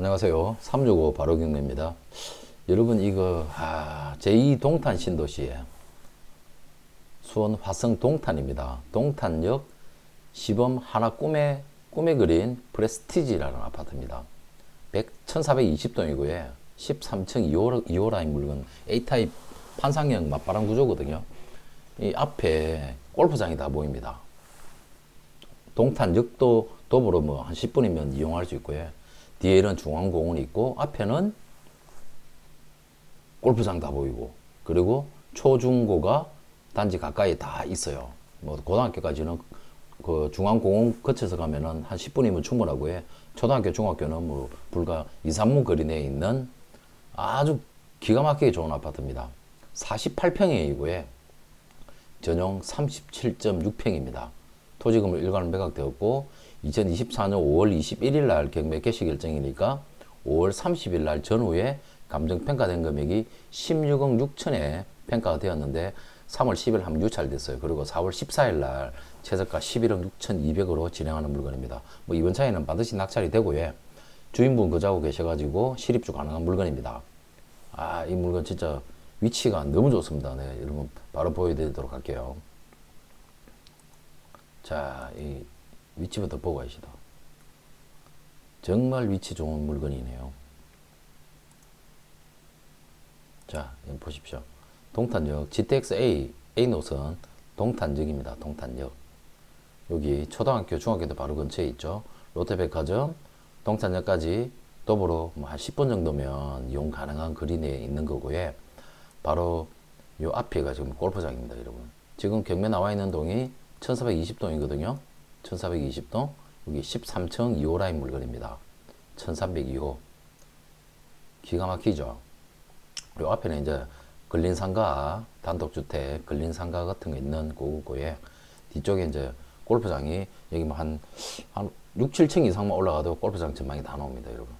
안녕하세요. 365 바로경례입니다. 여러분 이거 아, 제2 동탄 신도시에 수원 화성 동탄입니다. 동탄역 시범 하나 꿈에 꿈에 그린 프레스티지라는 아파트입니다. 100, 1420동이고요. 13층 2호, 2호 라인 물건 A타입 판상형 맞바람 구조거든요. 이 앞에 골프장이 다 보입니다. 동탄역도 도보로 뭐 한 10분이면 이용할 수 있고요. 뒤에는 중앙공원이 있고 앞에는 골프장 다 보이고 그리고 초중고가 단지 가까이 다 있어요. 뭐 고등학교까지는 그 중앙공원 거쳐서 가면은 한 10분이면 충분하고 요 초등학교, 중학교는 뭐 불과 2, 3분 거리 내에 있는 아주 기가 막히게 좋은 아파트입니다. 48평이고요. 전용 37.6평입니다. 토지금을 일괄 매각되었고 2024년 5월 21일 날 경매 개시 결정이니까 5월 30일 날 전후에 감정 평가된 금액이 16억 6천에 평가가 되었는데 3월 10일 한번 유찰됐어요. 그리고 4월 14일 날 최저가 11억 6천2백으로 진행하는 물건입니다. 뭐 이번 차에는 반드시 낙찰이 되고요. 주인분 거주하고 계셔가지고 실입주 가능한 물건입니다. 아, 이 물건 진짜 위치가 너무 좋습니다. 네, 여러분 바로 보여드리도록 할게요. 자, 이 위치부터 보고 가시다. 정말 위치 좋은 물건이네요. 자, 보십시오. 동탄역 GTX A 노선 동탄역입니다. 동탄역. 여기 초등학교, 중학교도 바로 근처에 있죠. 롯데백화점, 동탄역까지 도보로 뭐 한 10분 정도면 이용 가능한 거리 내에 있는 거고요. 바로 요 앞에가 지금 골프장입니다, 여러분. 지금 경매 나와 있는 동이 1420동이거든요. 1420동. 여기 13층 2호 라인 물건입니다. 1302호. 기가 막히죠. 그리고 앞에는 이제 근린상가, 단독주택, 근린상가 같은 거 있는 고구고에 뒤쪽에 이제 골프장이 여기 뭐 한, 한 6, 7층 이상만 올라가도 골프장 전망이 다 나옵니다, 여러분.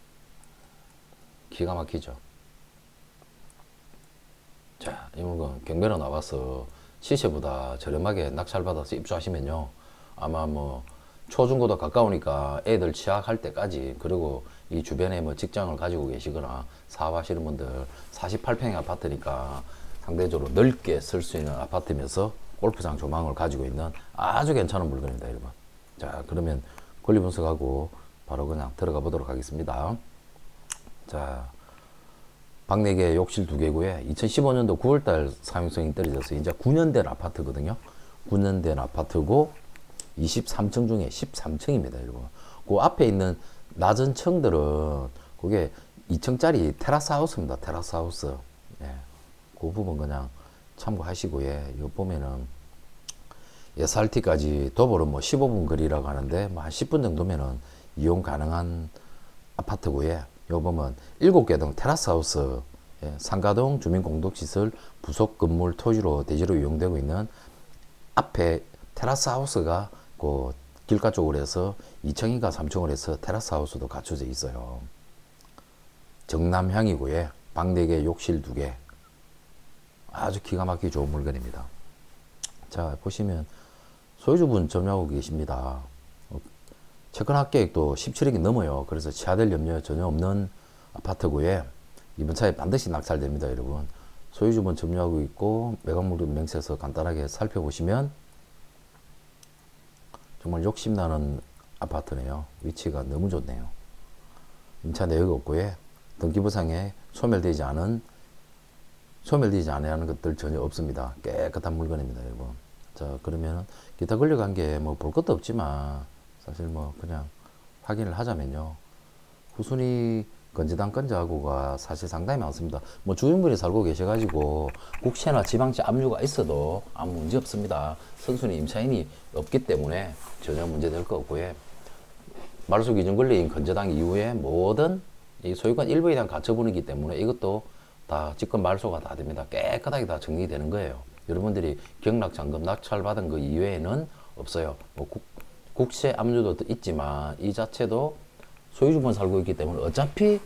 기가 막히죠. 자, 이 물건 경매로 나와서 시세보다 저렴하게 낙찰받아서 입주하시면요. 아마 뭐 초중고도 가까우니까 애들 취학할 때까지 그리고 이 주변에 뭐 직장을 가지고 계시거나 사업하시는 분들 48평의 아파트니까 상대적으로 넓게 쓸 수 있는 아파트면서 골프장 조망을 가지고 있는 아주 괜찮은 물건입니다, 여러분. 자, 그러면 권리 분석하고 바로 그냥 들어가 보도록 하겠습니다. 자, 방 4개, 욕실 2개고요. 2015년도 9월달 사용성이 떨어져서 이제 9년 된 아파트거든요. 9년 된 아파트고 23층 중에 13층입니다, 여러분. 그 앞에 있는 낮은 층들은 그게 2층짜리 테라스 하우스입니다. 테라스 하우스. 예. 그 부분 그냥 참고하시고요. 예. 요 보면은 SRT까지 도보로 뭐 15분 거리라고 하는데 뭐 한 10분 정도면은 이용 가능한 아파트고요. 요 보면 7개 동 테라스 하우스 예. 상가동 주민공동시설 부속 건물 토지로 대지로 이용되고 있는 앞에 테라스 하우스가 그 길가 쪽으로 해서 2층인가 3층으로 해서 테라스 하우스도 갖춰져 있어요. 정남향이고요. 방 4개, 욕실 2개. 아주 기가 막히게 좋은 물건입니다. 자, 보시면 소유주분 점유하고 계십니다. 어, 채권 합계액도 17억이 넘어요. 그래서 취하될 염려 전혀 없는 아파트고요. 이번 차에 반드시 낙찰됩니다, 여러분. 소유주분 점유하고 있고 매각물건 명세서 간단하게 살펴보시면 정말 욕심나는 아파트네요. 위치가 너무 좋네요. 임차 내역 없고요. 등기부상에 소멸되지 않은 소멸되지 않은 것들 전혀 없습니다. 깨끗한 물건입니다, 여러분. 자, 그러면 기타 권리 관 계 뭐 볼 것도 없지만 사실 뭐 그냥 확인을 하자면요. 후순위 건재당 건재하고가 사실 상당히 많습니다. 뭐 주인분이 살고 계셔가지고 국세나 지방세 압류가 있어도 아무 문제 없습니다. 선순위 임차인이 없기 때문에 전혀 문제될 거 없고요. 말소 기준 권리인 건재당 이후에 모든 이 소유권 일부에 대한 가처분이기 때문에 이것도 다 직권 말소가 다 됩니다. 깨끗하게 다 정리되는 거예요. 여러분들이 경락 잔금 낙찰 받은 그 이외에는 없어요. 뭐 국, 국세 압류도 있지만 이 자체도 소유주분 살고 있기 때문에 어차피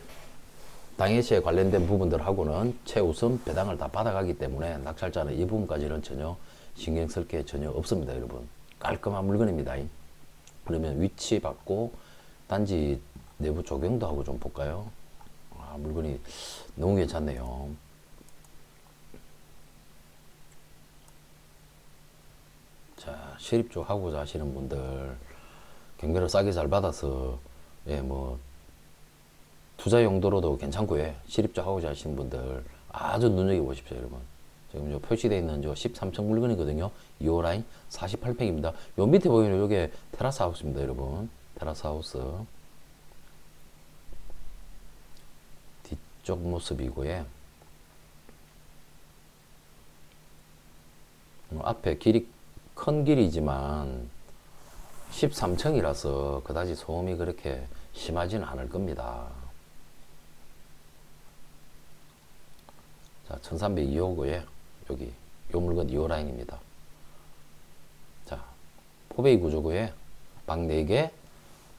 당해시에 관련된 부분들하고는 최우선 배당을 다 받아가기 때문에 낙찰자는 이 부분까지는 전혀 신경 쓸 게 전혀 없습니다, 여러분. 깔끔한 물건입니다. 그러면 위치 받고 단지 내부 조경도 하고 좀 볼까요? 아, 물건이 너무 괜찮네요. 자, 실입주 하고자 하시는 분들 경매를 싸게 잘 받아서 예, 뭐 투자 용도로도 괜찮고요. 예, 실입주 하고자 하시는 분들 아주 눈여겨 보십시오, 여러분. 지금 요 표시되어 있는 저 13층 물건이거든요. 2호 라인 48평입니다. 요 밑에 보이는 요게 테라스 하우스입니다, 여러분. 테라스 하우스. 뒤쪽 모습이고요. 어, 앞에 길이 큰 길이지만 13층이라서 그다지 소음이 그렇게 심하지는 않을 겁니다. 자, 1302호고에 여기 요 물건 2호 라인입니다. 자, 포베이 구조고에 방 4개,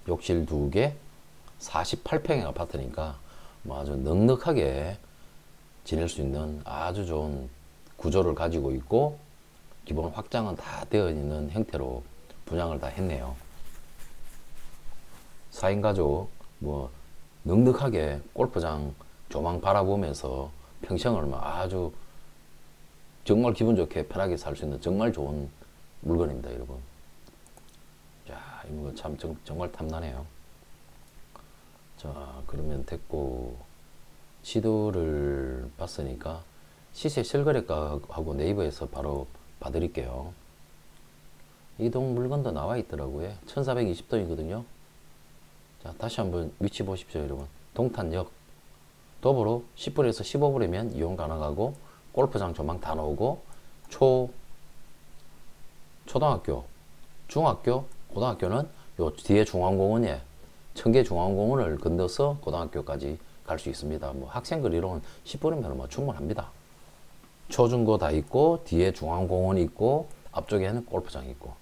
욕실 2개, 48평의 아파트니까 뭐 아주 넉넉하게 지낼 수 있는 아주 좋은 구조를 가지고 있고 기본 확장은 다 되어 있는 형태로 분양을 다 했네요. 4인 가족 뭐 넉넉하게 골프장 조망 바라보면서 평생을 뭐 아주 정말 기분 좋게 편하게 살 수 있는 정말 좋은 물건입니다, 여러분. 자, 이 물건 참 정, 정말 탐나네요. 자, 그러면 됐고 지도를 봤으니까 시세 실거래가하고 네이버에서 바로 봐드릴게요. 이동 물건도 나와 있더라고요. 1420동이거든요. 자, 다시 한번 위치 보십시오, 여러분. 동탄역. 도보로 10분에서 15분이면 이용 가능하고, 골프장 조망 다 나오고, 초, 초등학교, 중학교, 고등학교는 요 뒤에 중앙공원에 청계 중앙공원을 건너서 고등학교까지 갈 수 있습니다. 뭐 학생 거리로는 10분이면 뭐 충분합니다. 초중고 다 있고 뒤에 중앙공원 있고 앞쪽에는 골프장 있고 뭐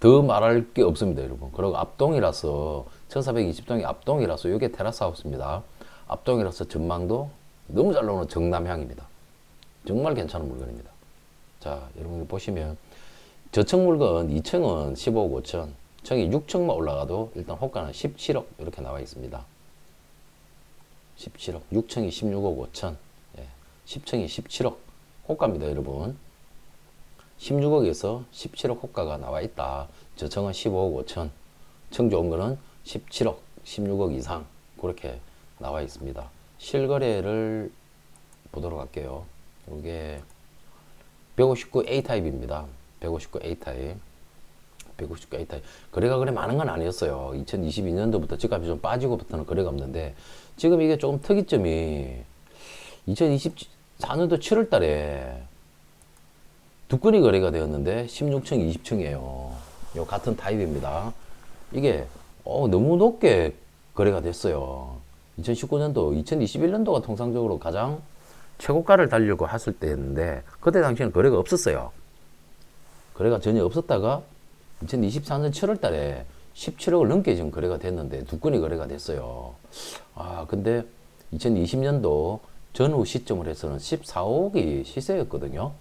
더 말할 게 없습니다, 여러분. 그리고 앞동이라서 1420동이 앞동이라서 이게 테라스 하우스입니다. 앞동이라서 전망도 너무 잘 나오는 정남향입니다. 정말 괜찮은 물건입니다. 자, 여러분 보시면 저층 물건 2층은 15억 5천, 층이 6층만 올라가도 일단 호가는 17억 이렇게 나와 있습니다. 17억, 6층이 16억 5천, 예, 10층이 17억 호가입니다, 여러분. 16억에서 17억 호가가 나와 있다. 저층은 15억 5천, 층 좋은 거는 17억, 16억 이상 그렇게 나와 있습니다. 실거래를 보도록 할게요. 이게 159 A 타입입니다. 159 A 타입. 159 A 타입. 거래가 그래 많은 건 아니었어요. 2022년도부터 집값이 좀 빠지고부터는 거래가 없는데 지금 이게 조금 특이점이 2024년도 7월 달에 두 건이 거래가 되었는데 16층, 20층이에요. 요 같은 타입입니다. 이게 어, 너무 높게 거래가 됐어요. 2019년도, 2021년도가 통상적으로 가장 최고가를 달려고 했을 때였는데 그때 당시에는 거래가 없었어요. 거래가 전혀 없었다가 2024년 7월 달에 17억을 넘게 지금 거래가 됐는데 두 건이 거래가 됐어요. 아, 근데 2020년도 전후 시점을 해서는 14억이 시세였거든요.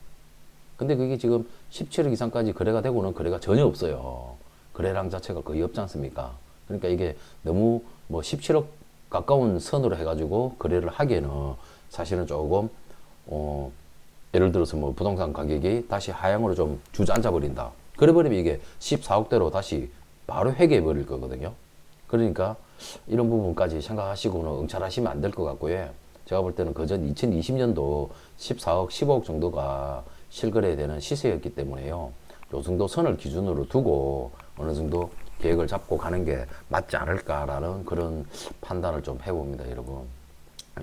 근데 그게 지금 17억 이상까지 거래가 되고는 거래가 전혀 없어요. 거래량 자체가 거의 없지 않습니까? 그러니까 이게 너무 뭐 17억 가까운 선으로 해가지고 거래를 하기에는 사실은 조금, 어, 예를 들어서 뭐 부동산 가격이 다시 하향으로 좀 주저앉아 버린다. 그래 버리면 이게 14억대로 다시 바로 회귀해 버릴 거거든요. 그러니까 이런 부분까지 생각하시고는 응찰하시면 안 될 것 같고요. 제가 볼 때는 그전 2020년도 14억, 15억 정도가 실거래되는 시세였기 때문에요. 요 정도 선을 기준으로 두고 어느 정도 계획을 잡고 가는 게 맞지 않을까라는 그런 판단을 좀 해봅니다, 여러분.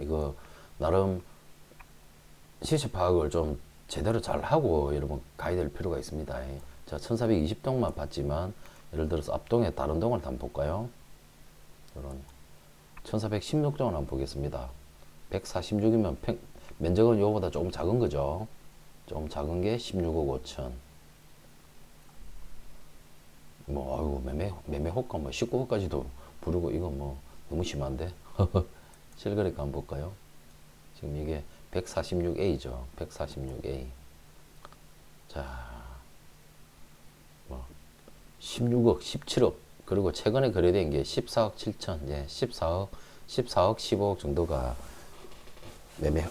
이거 나름 시세 파악을 좀 제대로 잘 하고 여러분 가야 될 필요가 있습니다. 자, 1420동만 봤지만 예를 들어서 앞동에 다른 동을 한번 볼까요? 이런 1416동을 한번 보겠습니다. 146이면 평, 면적은 이거보다 조금 작은 거죠. 좀 작은 게 16억 5천. 뭐, 아이고, 매매, 매매 호가 뭐 19억까지도 부르고, 이거 뭐, 너무 심한데? 실거래가 한번 볼까요? 지금 이게 146A죠. 146A. 자, 뭐, 16억, 17억 그리고 최근에 거래된 게 14억 7천, 예, 14억, 14억 15억 정도가 매매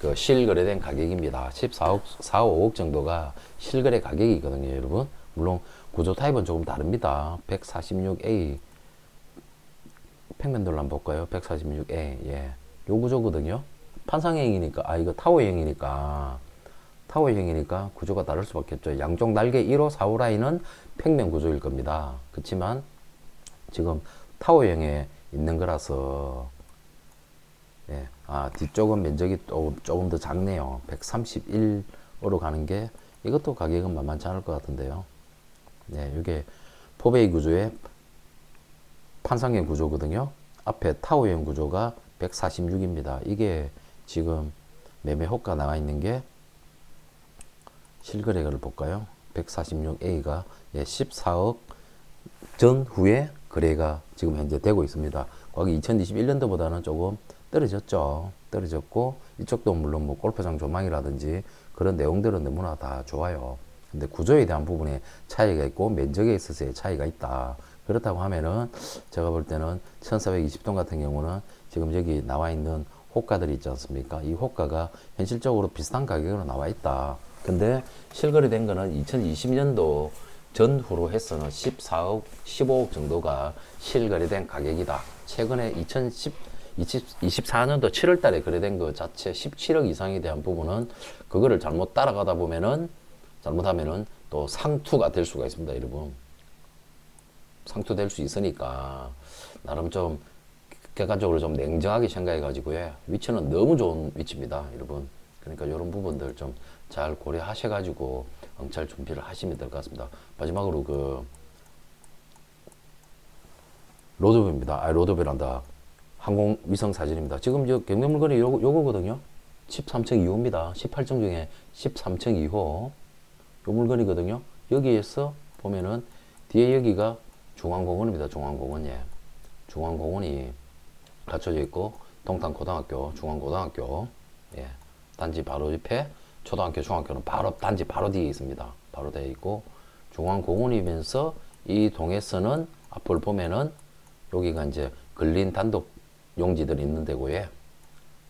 그 실거래된 가격입니다. 14억 4, 5억 정도가 실거래 가격이거든요, 여러분. 물론 구조 타입은 조금 다릅니다. 146A 평면도를 한번 볼까요? 146A 예, 요 구조거든요. 판상형이니까 아 이거 타워형이니까 타워형이니까 구조가 다를 수밖에 없죠. 양쪽 날개 1호 4호 라인은 평면 구조일 겁니다. 그렇지만 지금 타워형에 있는 거라서 예, 아 뒤쪽은 면적이 또 조금 더 작네요. 131으로 가는 게 이것도 가격은 만만치 않을 것 같은데요. 네, 이게 포베이 구조의 판상형 구조거든요. 앞에 타워형 구조가 146입니다. 이게 지금 매매 호가 나와 있는 게 실거래가를 볼까요? 146A가 예, 14억 전후에 거래가 지금 현재 되고 있습니다. 거기 2021년도보다는 조금 떨어졌죠. 떨어졌고 이쪽도 물론 뭐 골프장 조망이라든지 그런 내용들은 너무나 다 좋아요. 근데 구조에 대한 부분에 차이가 있고 면적에 있어서의 차이가 있다. 그렇다고 하면은 제가 볼 때는 1420동 같은 경우는 지금 여기 나와 있는 호가들이 있지 않습니까? 이 호가가 현실적으로 비슷한 가격으로 나와 있다. 근데 실거래된 거는 2020년도 전후로 해서는 14억, 15억 정도가 실거래된 가격이다. 최근에 2010, 20, 24년도 7월 달에 거래된 그 자체 17억 이상에 대한 부분은 그거를 잘못 따라가다 보면은 잘못하면은 또 상투가 될 수가 있습니다, 여러분. 상투될 수 있으니까 나름 좀 객관적으로 좀 냉정하게 생각해 가지고 요 위치는 너무 좋은 위치입니다, 여러분. 그러니까 이런 부분들 좀 잘 고려하셔 가지고 응찰 준비를 하시면 될 것 같습니다. 마지막으로 그 로드뷰입니다. 아, 로드뷰란다. 항공 위성 사진입니다. 지금 저 경매 물건이 요, 요거거든요. 13층 2호입니다. 18층 중에 13층 2호. 요 물건이거든요. 여기에서 보면은 뒤에 여기가 중앙공원입니다. 중앙공원, 예. 중앙공원이 갖춰져 있고, 동탄고등학교, 중앙고등학교, 예. 단지 바로 옆에 초등학교, 중학교는 바로, 단지 바로 뒤에 있습니다. 바로 되어 있고, 중앙공원이면서 이 동에서는 앞을 보면은 여기가 이제 근린 단독 용지들이 있는 데고요.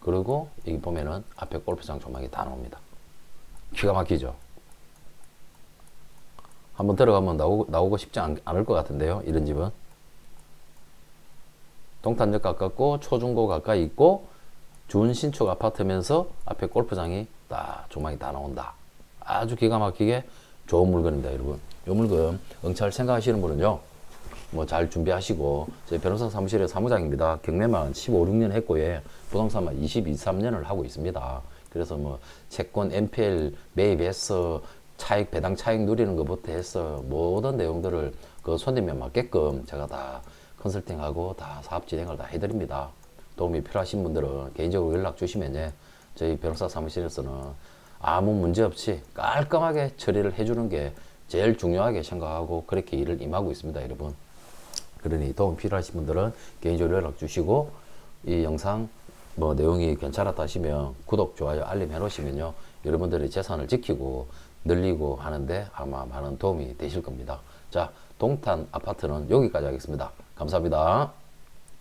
그리고 여기 보면은 앞에 골프장 조망이 다 나옵니다. 기가 막히죠? 한번 들어가면 나오고, 나오고 싶지 않, 않을 것 같은데요. 이런 집은. 동탄역 가깝고 초중고 가까이 있고 준신축 아파트면서 앞에 골프장이 다 조망이 다 나온다. 아주 기가 막히게 좋은 물건입니다, 여러분. 이 물건 응찰 생각하시는 분은요. 뭐 잘 준비하시고 저희 변호사 사무실의 사무장입니다. 경매만 15, 16년 했고 예. 부동산만 22, 3년을 하고 있습니다. 그래서 뭐 채권 NPL 매입해서 차익 배당 차익 누리는 것부터 해서 모든 내용들을 그 손님에 맞게끔 제가 다 컨설팅하고 다 사업 진행을 다 해드립니다. 도움이 필요하신 분들은 개인적으로 연락 주시면 예. 저희 변호사 사무실에서는 아무 문제 없이 깔끔하게 처리를 해주는 게 제일 중요하게 생각하고 그렇게 일을 임하고 있습니다, 여러분. 그러니 도움 필요하신 분들은 개인적으로 연락 주시고 이 영상 뭐 내용이 괜찮았다 하시면 구독, 좋아요, 알림 해 놓으시면요. 여러분들의 재산을 지키고 늘리고 하는데 아마 많은 도움이 되실 겁니다. 자, 동탄 아파트는 여기까지 하겠습니다. 감사합니다.